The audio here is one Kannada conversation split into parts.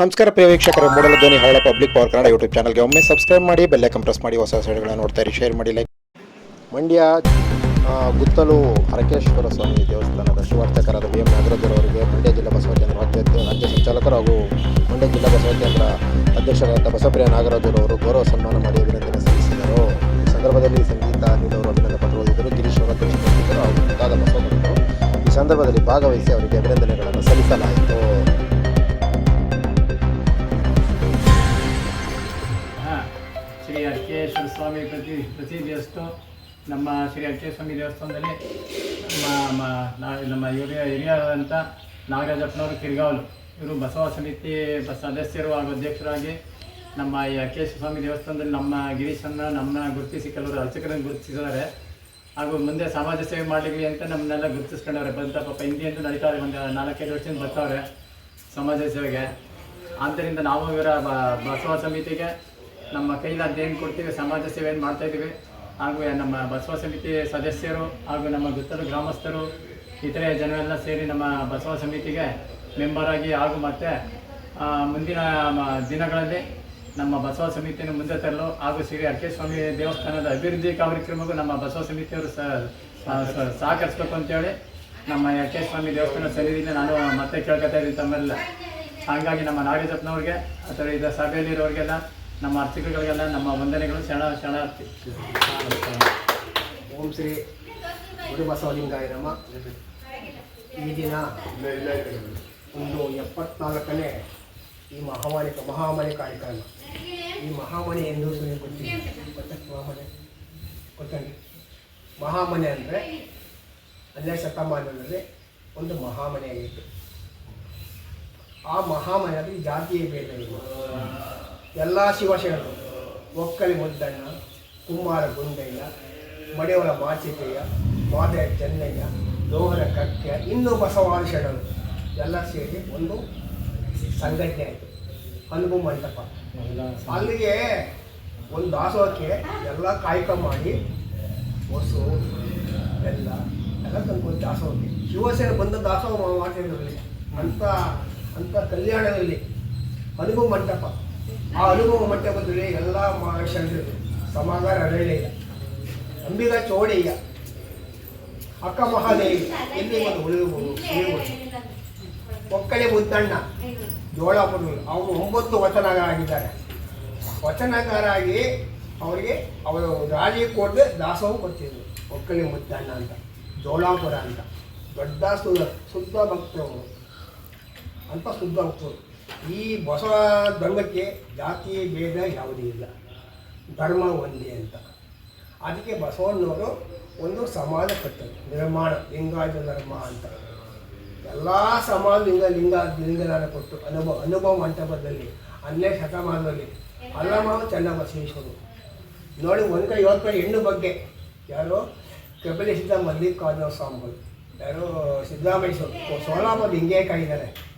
ನಮಸ್ಕಾರ ಪ್ರಿಯ ವೀಕ್ಷಕರು, ಮೂಡಲ ಧ್ವನಿ ಹಳ್ಳ ಪಬ್ಲಿಕ್ ಪವರ್ ಕನ್ನಡ ಯೂಟ್ಯೂಬ್ ಚಾನಲ್ಗೆ ಒಮ್ಮೆ ಸಬ್ಸ್ಕ್ರೈಬ್ ಮಾಡಿ ಬೆಲ್ ಐಕನ್ ಪ್ರೆಸ್ ಮಾಡಿ, ಹೊಸ ವಿಡಿಯೋಗಳನ್ನ ನೋಡ್ತಾ ಇರಿ ಶೇರ್ ಮಾಡಿ ಲೈಕ್ ಮಂಡ್ಯ ಗುತ್ತಲು ಹರಕೇಶ್ವರ ಸ್ವಾಮಿ ದೇವಸ್ಥಾನದ ಶಿವಾರ್ಚಕರಾದ ಬಿ ಎಂ ನಾಗರಾಜರವರಿಗೆ ಮಂಡ್ಯ ಜಿಲ್ಲಾ ಬಸವ ಕೇಂದ್ರ ಅಧ್ಯಕ್ಷ ರಾಜ್ಯ ಸಂಚಾಲಕರು ಹಾಗೂ ಮಂಡ್ಯ ಜಿಲ್ಲಾ ಬಸವ ಕೇಂದ್ರ ಅಧ್ಯಕ್ಷರಾದ ಬಸಪ್ರಿಯ ನಾಗರಾಜರವರು ಗೌರವ ಸನ್ಮಾನ ಮಾಡಿ ಅಭಿನಂದನೆ ಸಲ್ಲಿಸಿದರು. ಈ ಸಂದರ್ಭದಲ್ಲಿ ಸಂಗೀತ ಅನಿಲ್ ಅವರು ಅಭಿನಂದನೆ ಪತ್ರ ಓದಿದರು. ಗಿರೀಶ್ ಅವರ ಅಧ್ಯಕ್ಷರು ಹಾಗೂ ಮುಂತಾದ ಬಸವ ಈ ಸಂದರ್ಭದಲ್ಲಿ ಭಾಗವಹಿಸಿ ಅವರಿಗೆ ಅಭಿನಂದನೆಗಳನ್ನು ಸಲ್ಲಿಸಲಾಯಿತು. ಅರ್ಕೇಶ್ವರ ಸ್ವಾಮಿ ಪ್ರತಿ ಪ್ರತಿ ದೇವಸ್ಥಾನ ನಮ್ಮ ಶ್ರೀ ಅರ್ಕೇಶ್ವರ ಸ್ವಾಮಿ ದೇವಸ್ಥಾನದಲ್ಲಿ ನಮ್ಮ ನಮ್ಮ ಹಿರಿಯ, ಹಿರಿಯರಾದಂಥ ನಾಗರಾಜಪ್ಪನವರು ಕಿರ್ಗಾವಲು. ಇವರು ಬಸವ ಸಮಿತಿ ಸದಸ್ಯರು ಹಾಗೂ ಅಧ್ಯಕ್ಷರಾಗಿ ನಮ್ಮ ಈ ಅರ್ಕೇಶ್ವರ ಸ್ವಾಮಿ ದೇವಸ್ಥಾನದಲ್ಲಿ ನಮ್ಮ ಗಿರೀಶನ್ನ, ನಮ್ಮನ್ನ ಗುರುತಿಸಿ ಕೆಲವರು ಅರ್ಚಕರನ್ನು ಗುರುತಿಸಿದ್ದಾರೆ. ಹಾಗೂ ಮುಂದೆ ಸಮಾಜ ಸೇವೆ ಮಾಡಲಿಕ್ಕೆ ಅಂತ ನಮ್ಮನ್ನೆಲ್ಲ ಗುರುತಿಸ್ಕೊಂಡವ್ರೆ. ಬಂತ ಪಾಪ ಹಿಂದಿಯಿಂದ ನಡೀತಾರೆ. ಒಂದು ನಾಲ್ಕೈದು ವರ್ಷದಿಂದ ಬರ್ತಾವ್ರೆ ಸಮಾಜ ಸೇವೆಗೆ. ಆದ್ದರಿಂದ ನಾವು ಇವರ ಬಸವ ಸಮಿತಿಗೆ ನಮ್ಮ ಕೈಲಾದ ಏನು ಕೊಡ್ತೀವಿ, ಸಮಾಜ ಸೇವೆಯನ್ನು ಮಾಡ್ತಾ ಇದ್ದೀವಿ, ಹಾಗೂ ನಮ್ಮ ಬಸವ ಸಮಿತಿ ಸದಸ್ಯರು ಹಾಗೂ ನಮ್ಮ ಗುತ್ತಲು ಗ್ರಾಮಸ್ಥರು, ಇತರೆ ಜನರೆಲ್ಲ ಸೇರಿ ನಮ್ಮ ಬಸವ ಸಮಿತಿಗೆ ಮೆಂಬರ್ ಆಗಿ ಹಾಗೂ ಮತ್ತೆ ಮುಂದಿನ ದಿನಗಳಲ್ಲಿ ನಮ್ಮ ಬಸವ ಸಮಿತಿಯನ್ನು ಮುಂದೆ ತರಲು ಹಾಗೂ ಶ್ರೀ ಅರ್ಕೇಸ್ವಾಮಿ ದೇವಸ್ಥಾನದ ಅಭಿವೃದ್ಧಿ ಕಾರ್ಯಕ್ರಮಕ್ಕೂ ನಮ್ಮ ಬಸವ ಸಮಿತಿಯವರು ಸಹಕರಿಸ್ಬೇಕು ಅಂತೇಳಿ ನಮ್ಮ ಅರ್ಕೇಸ್ವಾಮಿ ದೇವಸ್ಥಾನ ಸನ್ನಿಧಿಯಿಂದ ನಾನು ಮತ್ತೆ ಕೇಳ್ಕೊತಾ ಇದ್ದೀನಿ ತಮ್ಮೆಲ್ಲ. ಹಾಗಾಗಿ ನಮ್ಮ ನಾಗೇಶಪ್ಪನವ್ರಿಗೆ ಅಥವಾ ಇದು ಸಭೆಯಲ್ಲಿರೋರಿಗೆಲ್ಲ ನಮ್ಮ ಅರ್ಚಕರುಗಳಿಗೆಲ್ಲ ನಮ್ಮ ವಂದನೆಗಳು ಶರಣ ಶರಣಾರ್ಥಿ. ಓಂ ಶ್ರೀ ಗುರು ಬಸವಲಿಂಗಾಯ ನಮ ಈ ದಿನ ಒಂದು ಎಪ್ಪತ್ನಾಲ್ಕನೇ ಈ ಮಹಾಮಾರಿ ಮಹಾಮಾರಿ ಕಾರ್ಯಕ್ರಮ. ಈ ಮಹಾಮನೆ ಎಂದು ಸುಮ್ಮನೆ ಕೊಡ್ತೀವಿ ಮಹಾಮನೆ ಗೊತ್ತಂడి ಮಹಾಮನೆ ಅಂದರೆ ಹನ್ನೆರಡು ಶತಮಾನದಲ್ಲಿ ಒಂದು ಮಹಾಮನೆ ಆಗಿತ್ತು ಆ ಮಹಾಮನೆಯಲ್ಲಿ ಜಾತಿಯ ಭೇದ ಎಲ್ಲ ಶಿವಶರಣರು, ಒಕ್ಕಲಿ ಮುದ್ದಣ್ಣ ಕುಮಾರ ಗುಂಡಯ್ಯ ಮಡಿಯವರ ಮಾಚಿತಯ್ಯ ಮಾದಯ ಚೆನ್ನಯ್ಯ ಲೋಹರ ಕಕ್ಕೆ ಇನ್ನೂ ಬಸವಾದ ಶರಣರು. ಎಲ್ಲ ಸೇರಿ ಒಂದು ಸಂಘಟನೆ ಆಯಿತು. ಅನುಭವ ಮಂಟಪ. ಅಲ್ಲಿಗೆ ಒಂದು ದಾಸೋಹಕ್ಕೆ ಎಲ್ಲ ಕಾಯಕ ಮಾಡಿ ಹೊಸು, ಎಲ್ಲ ಎಲ್ಲ ತಂದ್ಕೊಂಡು ದಾಸೋಹಕ್ಕೆ. ಶಿವಸೇನೆ ಬಂದ ದಾಸೋಹ ಮಾಡ್ತಿದ್ರಲ್ಲಿ ಅಂತ ಅಂಥ ಕಲ್ಯಾಣದಲ್ಲಿ ಹನುಗು ಮಂಟಪ. ಆ ಅನುಭವ ಮಟ್ಟ ಬಂದರೆ ಎಲ್ಲ ಮಹಾಶಂಕರು ಸಮಾಗಾರ ಅರಳಿಲ್ಲ ಅಂಬಿಗ ಚೋಡಯ್ಯ ಅಕ್ಕ ಮಹಾದೇವಿ ಎಲ್ಲಿ ಒಂದು ಉಳಿದು ಒಕ್ಕಳೆ ಮುದ್ದಣ್ಣ ಜೋಳಾಪುರ ಅವರು ಒಂಬತ್ತು ವಚನಗಾರ ಆಗಿದ್ದಾರೆ ವಚನಗಾರ ಆಗಿ ಅವರಿಗೆ ಅವರು ಕೊಟ್ಟು ದಾಸವೂ ಕೊಡ್ತಿದ್ರು ಒಕ್ಕಳೆ ಮುದ್ದಣ್ಣ ಅಂತ, ಜೋಳಾಪುರ ಅಂತ. ದೊಡ್ಡ ಸುದ ಶುದ್ಧ ಭಕ್ತರು. ಅಂತ ಶುದ್ಧ ಭಕ್ತರು. ಈ ಬಸವ ಧರ್ಮಕ್ಕೆ ಜಾತಿ ಭೇದ ಯಾವುದೂ ಇಲ್ಲ. ಧರ್ಮ ಒಂದೇ ಅಂತ. ಅದಕ್ಕೆ ಬಸವಣ್ಣವರು ಒಂದು ಸಮಾಜ ಕಟ್ಟರು ನಿರ್ಮಾಣ, ಲಿಂಗಾಯತ ಧರ್ಮ ಅಂತ. ಎಲ್ಲ ಸಮಾಜ ಲಿಂಗ ಲಿಂಗ, ಲಿಂಗದಾನ ಕೊಟ್ಟು ಅನುಭವ ಅನುಭವ ಮಂಟಪದಲ್ಲಿ, ಹನ್ನೆರಡು ಶತಮಾನದಲ್ಲಿ ಅಲ್ಲಮ ಚನ್ನಬಸವೇಶ್ವರು ನೋಡಿ, ಒಂದು ಕೈ ಇವತ್ತು ಹೆಣ್ಣು ಬಗ್ಗೆ. ಯಾರು? ಕಪಿಲ ಸಿದ್ಧ ಮಲ್ಲಿಕಾರ್ಜುನ ಸ್ವಾಮಿಗಳು. ಯಾರು? ಸಿದ್ದರಾಮೇಶ್ವರು ಸೋಲಾಪುರದ ಹಿಂಗೆ ಕಾಯಿದ್ದಾರೆ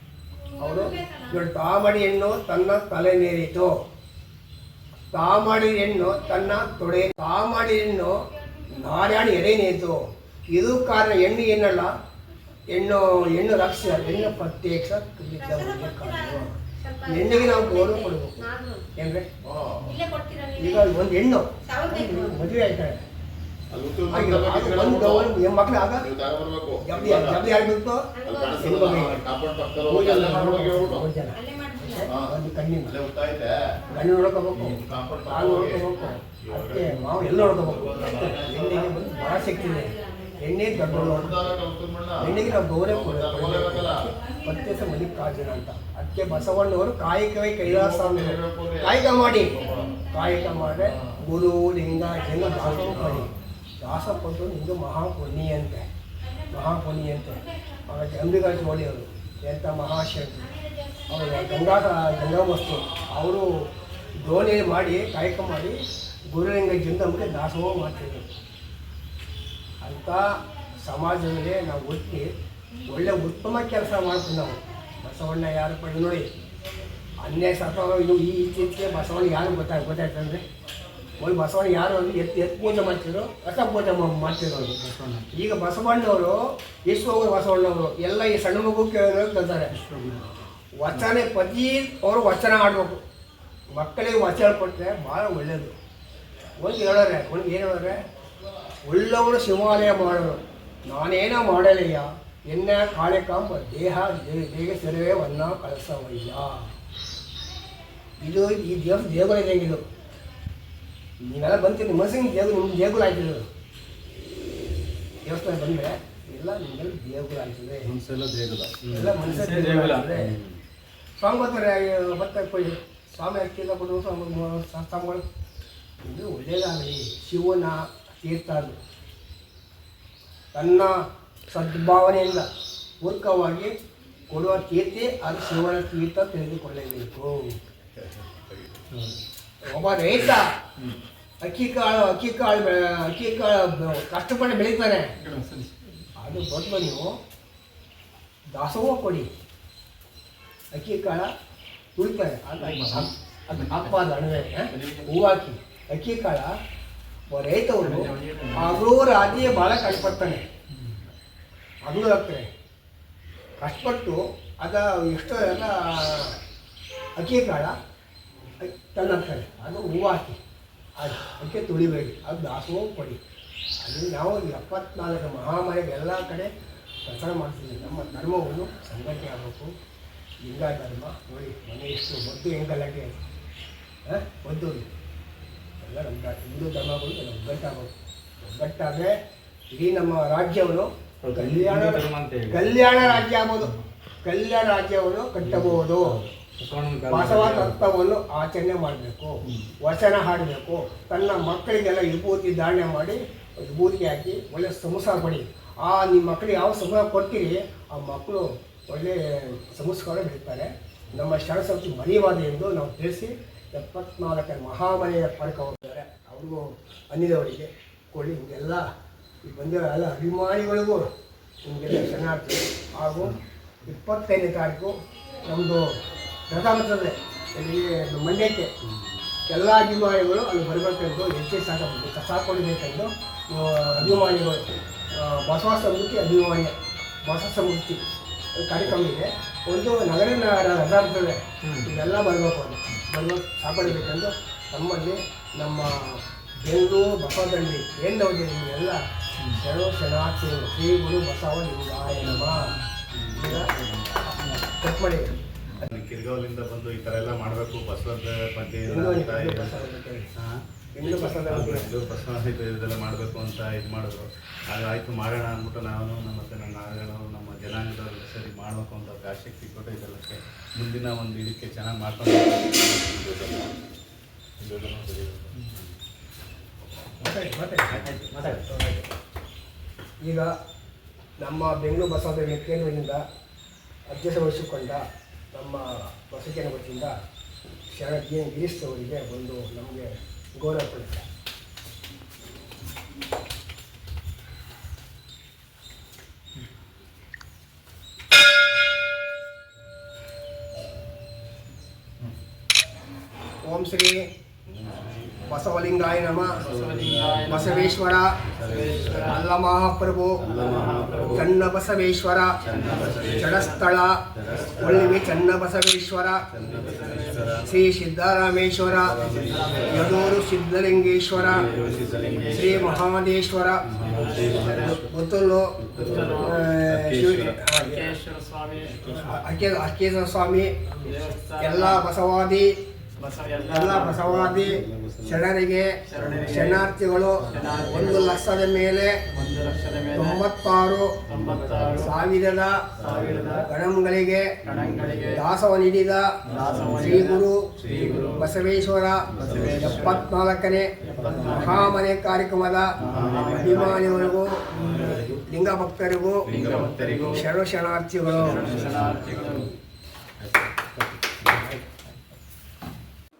ಅವರು ನೋಡಿ ತಾಮಡಿ ಹೆಣ್ಣು ತನ್ನ ತಲೆ ನೀರಿತು ತಾಮಡಿ ಹೆಣ್ಣು ತನ್ನ ತೊಡೆ ತಾಮಡಿ ಹೆಣ್ಣು ನಾರಾಯಣ ಎಡೆ ನೇತು ಇದು ಕಾರಣ ಹೆಣ್ಣು ಏನಲ್ಲ ಹೆಣ್ಣು ಹೆಣ್ಣು ರಕ್ಷ ಹೆಣ್ಣು ಪ್ರತ್ಯಕ್ಷ ಹೆಣ್ಣಿಗೆ ನಾವು ಗೌರವ ಕೊಡಬೇಕು. ಏನ್ರಿ? ಈಗ ಒಂದು ಹೆಣ್ಣು. ಮದುವೆ ಆಯ್ತಾಳೆ. ಆಗ ಆಗ ಒಂದು ಕಣ್ಣಿನ ಗಂಡು ನೋಡ್ಕೋಬೇಕು. ಕಾಲು ನೋಡ್ಕೋಬೇಕು. ಅದಕ್ಕೆ ಮಾವು ಎಲ್ಲ ನೋಡ್ಕೋಬೇಕು? ಹೆಣ್ಣಿಗೆ ಬಂದು ಭಾಳ ಶಕ್ತಿ ಇದೆ. ಹೆಣ್ಣೆ ದೊಡ್ಡ ಹೆಣ್ಣಿಗೆ ನಾವು ಗೌರವ ಮಲ್ಲಿಕಾರ್ಜುನ ಅಂತ. ಅದಕ್ಕೆ ಬಸವಣ್ಣವರು ಕಾಯಕವೇ ಕೈಲಾಸ ಅಂತ. ಕಾಯಕ ಮಾಡಿ. ಕಾಯಕ ಮಾಡಿ ಗುರು ಲಿಂಗ ಜನ ಮಾಡಿ ದಾಸ ಕೊಟ್ಟು ಇದು ಮಹಾಪುಣ್ಯ ಅಂತೆ. ಮಹಾಪುಣಿ ಅಂತೆ ಆಗ ಅಂಬಿಗಾ ಜೋಡಿಯವರು ಎಂಥ ಮಹಾಶಕ್ತಿ. ಅವರು ಗಂಗಾ ಗಂಗಾಮಸ್ತು ಅವರು ದೋಣಿ ಮಾಡಿ, ಕಾಯಕ ಮಾಡಿ ಗುರುಲಿಂಗ ಜಿಂದಮ್ಗೆ ದಾಸೋಹ ಮಾಡ್ತಿದ್ರು. ಅಂಥ ಸಮಾಜದಲ್ಲಿ ನಾವು ಒತ್ತಿ ಒಳ್ಳೆ ಉತ್ತಮ ಕೆಲಸ ಮಾಡ್ತೀವಿ ನಾವು. ಬಸವಣ್ಣ ಯಾರು ಪಡೆದು ನೋಡಿ. ಅನ್ಯಾಯ ಸರ್ಕಾರ ಇದು ಈ ಇತ್ತೀಚೆಗೆ ಬಸವಣ್ಣ ಯಾರು ಗೊತ್ತಾಗ, ಗೊತ್ತಾಯ್ತಂದ್ರೆ ಒಂದು ಬಸವಣ್ಣ ಯಾರು ಅಂದ್ರೆ ಎತ್ತು ಎತ್ತು ಪೂಜೆ ಮಾಡ್ತಿದ್ರು? ರಸ ಪೂಜೆ ಮಾಡ್ತಿದ್ರು ಅವ್ರು. ಈಗ ಬಸವಣ್ಣವರು ವಿಶ್ವ ಬಸವಣ್ಣವರು ಎಲ್ಲ ಈ ಸಣ್ಣ ಮಗು ಕೇಳಿದ್ರೆ ಕಲ್ತಾರೆ ವಚನ ಪತಿ ಅವರು ವಚನ ಆಡಬೇಕು ಮಕ್ಕಳಿಗೆ ವಚನ ಕೊಟ್ಟರೆ ಭಾಳ ಒಳ್ಳೆಯದು ಒಂದು ಹೇಳೋರೆ, ಒಂದು ಏನು ಹೇಳೋರೆ? ಒಳ್ಳೆಯವರು ಶಿವಾಲಯ ಮಾಡೋರು. ನಾನೇನೋ ಮಾಡಲಯ್ಯ ಎನ್ನ ಕಾಳಿಕಾಂಬ ದೇಹ, ದೇ- ದೇಹ ಸೆರವೆ ಒನ್ನ ಕಳಸವಯ್ಯ ಇದು ಈ ದೇವ ದೇವರ ಇದಂಗಿದು ನೀವೆಲ್ಲ ಬಂತೀನಿ ಮನಸ್ಸಿಗೆ ದೇವ್ ನಿಮ್ಮ ದೇಗುಲ ಆಯ್ತಿದ್ದು ದೇವಸ್ಥಾನ ಬಂದರೆ ಎಲ್ಲ ನಿಮ್ಗೆಲ್ಲ ದೇಗುಲ ಆಯ್ತದೆ ಎಲ್ಲ ಮನಸ್ಸೇ ದೇಗುಲ. ಆಯ್ತದೆ ಸ್ವಾಮಿ ಬರ್ತಾರೆ ಬರ್ತಾ ಕೊಯ್ ಸ್ವಾಮಿ ಅಕ್ಕಿಲ್ಲ ಕೊಡು ಸ್ವಾಮಿ ಸ್ವಾಮಿಗಳು ಇದು ಒಳ್ಳೇದಾಗಲಿ. ಶಿವನ ತೀರ್ಥ ಅದು. ತನ್ನ ಸದ್ಭಾವನೆಯಿಂದ ಪೂರ್ವಕವಾಗಿ ಕೊಡುವ ಕೀರ್ತಿ ಅದು ಶಿವನ ತೀರ್ಥ ತಿಳಿದುಕೊಳ್ಳಬೇಕು ಒಬ್ಬ ರೈತ, ಅಕ್ಕಿ ಕಾಳು ಅಕ್ಕಿ ಕಾಳು ಅಕ್ಕಿ ಕಾಳು ಕಷ್ಟಪಟ್ಟು ಬೆಳೀತಾನೆ ಅದು ದೊಡ್ಡ ನೀವು ದಾಸೋಹ ಕೊಡಿ. ಅಕ್ಕಿ ಕಾಳ ತುಳಿತಾರೆ. ಅದು ಅದು ಹಾಕ್ಬಾರ್ದು ಅಣವೆ, ಹೂ? ಹಾಕಿ. ಅಕ್ಕಿ ಕಾಳು ರೈತವರು ಹಗಲು ರಾತ್ರಿ ಭಾಳ ಕಷ್ಟಪಡ್ತಾನೆ. ಹಗಲು ಹಾಕ್ತಾರೆ ಕಷ್ಟಪಟ್ಟು ಅದ ಎಷ್ಟೋ ಎಲ್ಲ ಅಕ್ಕಿ ಕಾಳ ತಂದಾಕ್ತಾರೆ ಅದು ಹೂವು ಹಾಕಿ ಅದು ಅದಕ್ಕೆ ತುಳಿಬೇಡಿ. ಅದು ದಾಸೋಹ ಕೊಡಿ. ಅಲ್ಲಿ ನಾವು ಎಪ್ಪತ್ನಾಲ್ಕು ಮಹಾಮಾರಿಗೆ ಎಲ್ಲ ಕಡೆ ಪ್ರಚಾರ ಮಾಡ್ತೀವಿ ನಮ್ಮ ಧರ್ಮವನ್ನು ಸಂಘಟನೆ ಆಗಬೇಕು. ಲಿಂಗ ಧರ್ಮ ನೋಡಿ ಮನೆ ಎಷ್ಟು ಒದ್ದು ಹೆಂಗಲ್ಲಕ್ಕೆ ಒದ್ದು. ಎಲ್ಲ ನಮ್ಮ ಹಿಂದೂ ಧರ್ಮಗಳು ಎಲ್ಲ ಒಗ್ಗಟ್ಟಾಗಬೇಕು ಒಗ್ಗಟ್ಟಾದರೆ ಇಡೀ ನಮ್ಮ ರಾಜ್ಯವನ್ನು ಕಲ್ಯಾಣ ಕಲ್ಯಾಣ ರಾಜ್ಯ ಆಗ್ಬೋದು. ಕಲ್ಯಾಣ ರಾಜ್ಯವನ್ನು ಕಟ್ಟಬಹುದು. ಬಸವ ತತ್ವವನ್ನು ಆಚರಣೆ ಮಾಡಬೇಕು. ವಚನ ಹಾಡಬೇಕು. ತನ್ನ ಮಕ್ಕಳಿಗೆಲ್ಲ ವಿಭೂತಿ ಧಾರಣೆ ಮಾಡಿ ವಿಭೂತಿ ಹಾಕಿ ಒಳ್ಳೆ ಸಂಸಾರ ಪಡಿ ಆ ನಿಮ್ಮ ಮಕ್ಕಳಿಗೆ ಯಾವ ಸಂಸಾರ ಕೊಡ್ತೀರಿ ಆ ಮಕ್ಕಳು ಒಳ್ಳೆ ಸಂಸ್ಕಾರ ಬೆಳೀತಾರೆ ನಮ್ಮ ಶರಣಸಂಸ್ಕೃತಿ ಮರಿವಾದ ಎಂದು ನಾವು ತಿಳಿಸಿ ಎಪ್ಪತ್ನಾಲ್ಕನೇ ಮಹಾಮನೆಯ ಪಡಕ ಹೋಗ್ತಾರೆ ಅವ್ರಿಗೂ ಅನ್ನಿದವರಿಗೆ ಕೊಡಿ. ಹಿಂಗೆಲ್ಲ ಈ ಬಂದಿರೋ ಎಲ್ಲ ಅಭಿಮಾನಿಗಳಿಗೂ ನಿಮಗೆಲ್ಲ ಶರಣಾರ್ಥಿ. ಹಾಗೂ ಇಪ್ಪತ್ತೈದನೇ ತಾರೀಕು ನಮ್ಮದು ರಥ ಬರ್ತದೆ. ಇಲ್ಲಿ ಮಂಡ್ಯಕ್ಕೆ ಎಲ್ಲ ಅಭಿಮಾನಿಗಳು ಅಲ್ಲಿ ಬರಬೇಕೆಂದು ಹೆಚ್ಚೆ ಸಾಕಬೇಕು ಕಸ ಕೊಡಬೇಕೆಂದು ಅಭಿಮಾನಿಗಳು ಬಸವ ಸಮೃದ್ಧಿ ಅಭಿಮಾನಿ ಬಸವ ಸಮೃದ್ಧಿ ಕಾರ್ಯಕ್ರಮ ಇದೆ. ಒಂದು ನಗರ ನ- ರಥ ಬರ್ತದೆ ಇವೆಲ್ಲ ಬರಬೇಕು ಅದು ಬರಬೇಕು ಕಾಪಾಡಬೇಕೆಂದು ನಮ್ಮಲ್ಲಿ ನಮ್ಮ ಬೆಂಗಳೂರು ಬಸವದಲ್ಲಿ ಏನು ಎಲ್ಲ ಶರಣು ಶರಣಾರ್ಥಿಗಳು ಶ್ರೀ ಗುರು ಬಸವ ಲಿಂಗಾಯ ನಮಃ. ಕಟ್ ಮಾಡಿ ಕಿರ್ಗಾವಲಿಂದ ಬಂದು ಈ ತರ ಎಲ್ಲ ಮಾಡಬೇಕು ಬಸವದ ಬಗ್ಗೆ ಇದೆಲ್ಲ ಮಾಡಬೇಕು ಅಂತ ಇದು ಮಾಡಿದ್ರು. ಆಗ ಆಯ್ತು ಮಾಡೋಣ ಅಂದ್ಬಿಟ್ಟು ನಾನು ನಮ್ಮ ಮತ್ತೆ ನನ್ನ ನಾಗಗಳು ನಮ್ಮ ಜನಾಂಗದವ್ರು ಸರಿ ಮಾಡಬೇಕು ಅಂತ ಆಸಕ್ತಿ ಕೊಟ್ಟು ಇದೆಲ್ಲಕ್ಕೆ ಮುಂದಿನ ಒಂದು ಇದಕ್ಕೆ ಚೆನ್ನಾಗಿ ಮಾಡ್ಕೊಂಡು. ಈಗ ನಮ್ಮ ಬೆಂಗಳೂರು ಬಸವ ಕೇಂದ್ರದಿಂದ ಅಧ್ಯಕ್ಷ ವಹಿಸಿಕೊಂಡ ನಮ್ಮ ವಸತಿಯನ್ನು ವತಿಯಿಂದ ಶರಣ ಜಿ ಎನ್ ಗಿರೀಶ್ ಅವರಿಗೆ ಒಂದು ನಮಗೆ ಗೌರವ ಕೊಡುತ್ತೆ. ಓಂ ಶ್ರೀ ಬಸವಲಿಂಗಾಯ ನಮ. ಬಸವೇಶ್ವರ. ಅಲ್ಲ ಮಹಾಪ್ರಭು ಚನ್ನ ಬಸವೇಶ್ವರ ಜಡಸ್ಥಳ ಒಳ್ಳಿವೆ ಚನ್ನಬಸವೇಶ್ವರ. ಶ್ರೀ ಸಿದ್ದರಾಮೇಶ್ವರ ಯದೂರು ಸಿದ್ಧಲಿಂಗೇಶ್ವರ. ಶ್ರೀ ಮಹಾದೇಶ್ವರ ಗೊತ್ತಲ್ಲು ಅಕ್ಕೇಶ್ವರ ಸ್ವಾಮಿ. ಎಲ್ಲ ಬಸವಾದಿ. ಬಸವ ಎಲ್ಲ ಬಸವಾದಿ ಶರಣರಿಗೆ ಶರಣಾರ್ಥಿಗಳು ಒಂದು ಲಕ್ಷದ ಮೇಲೆ ತೊಂಬತ್ತಾರು ಸಾವಿರದ ಗಣಂಗಳಿಗೆ ದಾಸವ ನೀಡಿದ ಶ್ರೀ ಗುರು ಬಸವೇಶ್ವರ ಎಪ್ಪತ್ನಾಲ್ಕನೇ ಮಹಾಮನೆ ಕಾರ್ಯಕ್ರಮದ ಅಭಿಮಾನಿಗಳಿಗೂ ಲಿಂಗ ಭಕ್ತರಿಗೂ ಶರಣ ಶರಣಾರ್ಥಿಗಳು.